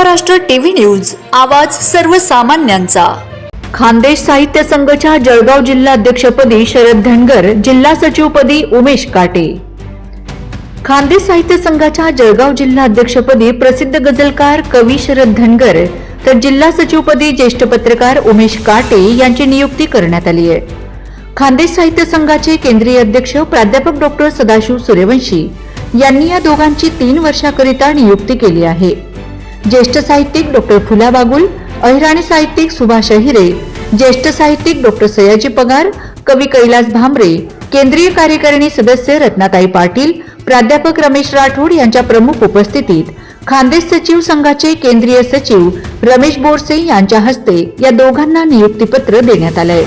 Maharashtra TV news आवाज सर्वसामान्यांचा. खानदेश साहित्य संघाच्या जळगाव जिल्हा अध्यक्षपदी शरद धनगर जिल्हा सचिवपदी उमेश काटे. खानदेश साहित्य संघाच्या जळगाव जिल्हा अध्यक्षपदी प्रसिद्ध गझलकार कवी शरद धनगर तर जिल्हा सचिवपदी ज्येष्ठ पत्रकार उमेश काटे यांची नियुक्ती करण्यात आली आहे. खानदेश साहित्य संघाचे केंद्रीय अध्यक्ष प्राध्यापक डॉक्टर सदाशिव सूर्यवंशी यांनी या दोघांची तीन वर्षाकरिता नियुक्ती केली आहे. ज्येष्ठ साहित्यिक डॉक्टर फुला बागुल अहिराणी साहित्यिक सुभाष अहिरे ज्येष्ठ साहित्यिक डॉक्टर सयाजी पगार कवी कैलास भांबरे केंद्रीय कार्यकारिणी सदस्य रत्नाताई पाटील प्राध्यापक रमेश राठोड यांच्या प्रमुख उपस्थितीत खानदेश सचिव संघाचे केंद्रीय सचिव रमेश बोरसे यांच्या हस्ते या दोघांना नियुक्तीपत्र देण्यात आलंय.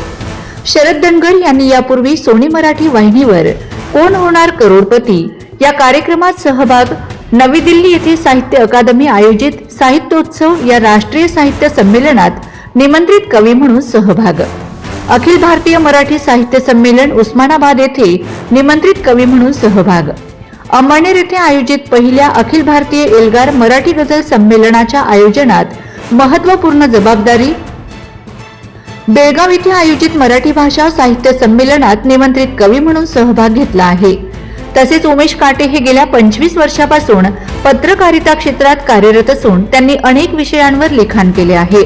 शरद दनगर यांनी यापूर्वी सोनी मराठी वाहिनीवर कोण होणार करोडपती या कार्यक्रमात सहभाग नवी दिल्ली येथे साहित्य अकादमी आयोजित साहित्योत्सव या राष्ट्रीय साहित्य संमेलनात निमंत्रित कवी म्हणून सहभाग. अखिल भारतीय मराठी साहित्य संमेलन उस्मानाबाद येथे निमंत्रित कवी म्हणून सहभाग. अंमळनेर येथे आयोजित पहिल्या अखिल भारतीय एल्गार मराठी गझल संमेलनाच्या आयोजनात महत्त्वपूर्ण जबाबदारी बेळगाव येथे आयोजित मराठी भाषा साहित्य संमेलनात निमंत्रित कवी म्हणून सहभाग घेतला आहे. तसेच उमेश काटे हे गेल्या पंचवीस वर्षापासून पत्रकारिता क्षेत्रात कार्यरत असून त्यांनी अनेक विषयांवर लिखाण केले आहे.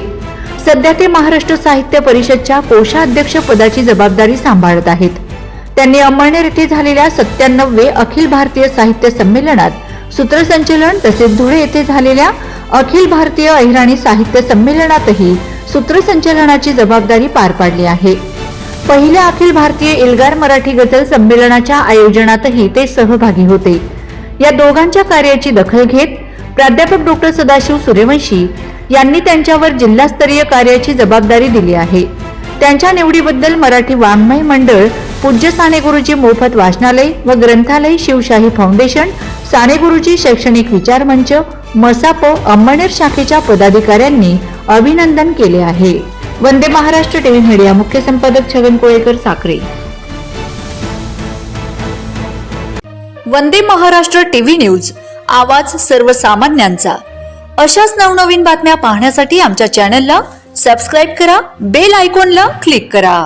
सध्या ते महाराष्ट्र साहित्य परिषदच्या कोषाध्यक्ष पदाची जबाबदारी सांभाळत आहेत. त्यांनी अंमळनेर येथे झालेल्या सत्त्याण्णववे अखिल भारतीय साहित्य संमेलनात सूत्रसंचलन तसेच धुळे येथे झालेल्या अखिल भारतीय अहिराणी साहित्य संमेलनातही सूत्रसंचलनाची जबाबदारी पार पाडली आहे. पहिल्या अखिल भारतीय एल्गार मराठी गझल संमेलनाच्या आयोजनातही ते सहभागी होते. या दोघांच्या कार्याची दखल घेत प्राध्यापक डॉक्टर सदाशिव सूर्यवंशी यांनी त्यांच्यावर जिल्हास्तरीय कार्याची जबाबदारी दिली आहे. त्यांच्या निवडीबद्दल मराठी वाङ्मय मंडळ पूज्य साने गुरुजी मोफत वाचनालय व ग्रंथालय शिवशाही फाउंडेशन साने गुरुजी शैक्षणिक विचार मंच मसाप अंमळनेर शाखेच्या पदाधिकाऱ्यांनी अभिनंदन केले आहे. वंदे महाराष्ट्र टीव्ही मीडिया मुख्य संपादक छगन कोळेकर साखरे वंदे महाराष्ट्र टीव्ही न्यूज आवाज सर्वसामान्यांचा. अशाच नवनवीन बातम्या पाहण्यासाठी आमच्या चॅनलला सबस्क्राईब करा बेल आयकॉनला क्लिक करा.